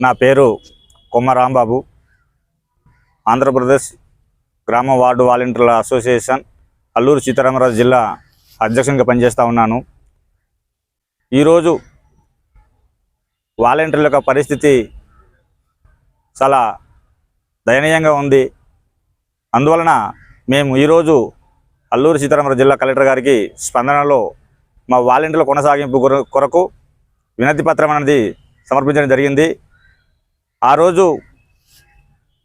నా పేరు కొమ్మ రాంబాబు ఆంధ్రప్రదేశ్ గ్రామ వార్డు వాలంటీర్ల అసోసియేషన్ అల్లూరు సీతారామరాజు జిల్లా అధ్యక్షంగా పనిచేస్తూ ఉన్నాను. ఈరోజు వాలంటీర్ల యొక్క పరిస్థితి చాలా దయనీయంగా ఉంది. అందువలన మేము ఈరోజు అల్లూరు సీతారామరాజు జిల్లా కలెక్టర్ గారికి స్పందనలో మా వాలంటీర్ల కొనసాగింపు కొర- కొరకు వినతి పత్రం అనేది సమర్పించడం జరిగింది. ఆ రోజు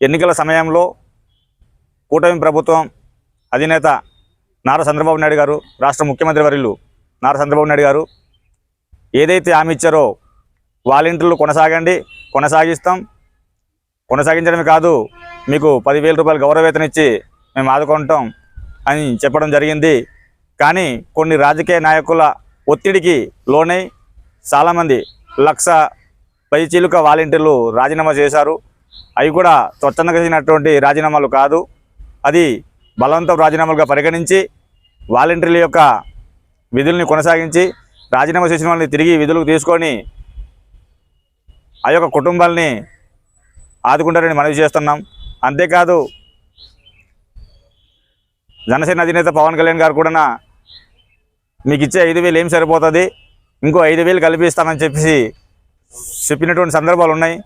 ఎన్నికల సమయంలో కూటమి ప్రభుత్వం అధినేత నారా చంద్రబాబు నాయుడు గారు రాష్ట్ర ముఖ్యమంత్రి వర్యులు నారా చంద్రబాబు నాయుడు గారు ఏదైతే హామీ ఇచ్చారో వాలంటీర్లు కొనసాగండి కొనసాగిస్తాం. కొనసాగించడమే కాదు మీకు పదివేల రూపాయలు గౌరవేతన ఇచ్చి మేము ఆదుకుంటాం అని చెప్పడం జరిగింది. కానీ కొన్ని రాజకీయ నాయకుల ఒత్తిడికి లోనై చాలామంది లక్ష పైచీలుక వాలంటీర్లు రాజీనామా చేశారు. అవి కూడా స్వచ్ఛందంగా చేసినటువంటి రాజీనామాలు కాదు. అది బలవంతం రాజీనామాలుగా పరిగణించి వాలంటీర్ల యొక్క విధుల్ని కొనసాగించి రాజీనామా చేసిన వాళ్ళని తిరిగి విధులకు తీసుకొని ఆ యొక్క కుటుంబాలని ఆదుకుంటారని మనవి చేస్తున్నాం. అంతేకాదు జనసేన అధినేత పవన్ కళ్యాణ్ గారు కూడా మీకు ఇచ్చే ఐదు వేలు ఏం సరిపోతుంది? ఇంకో ఐదు వేలు కల్పిస్తామని చెప్పేసి చెప్పినటువంటి సందర్భాలు ఉన్నాయి.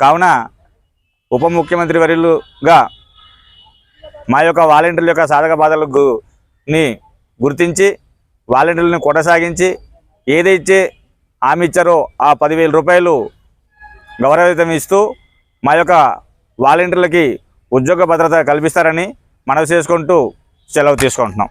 కావున ఉప ముఖ్యమంత్రి వర్యులుగా మా యొక్క వాలంటీర్ల యొక్క సాధక బాధలని గుర్తించి వాలంటీర్లను కొనసాగించి ఏదైతే హామీ ఇచ్చారో ఆ పదివేల రూపాయలు గౌరవితం ఇస్తూ మా యొక్క వాలంటీర్లకి ఉద్యోగ భద్రత కల్పిస్తారని మనవి చేసుకుంటూ సెలవు తీసుకుంటున్నాం.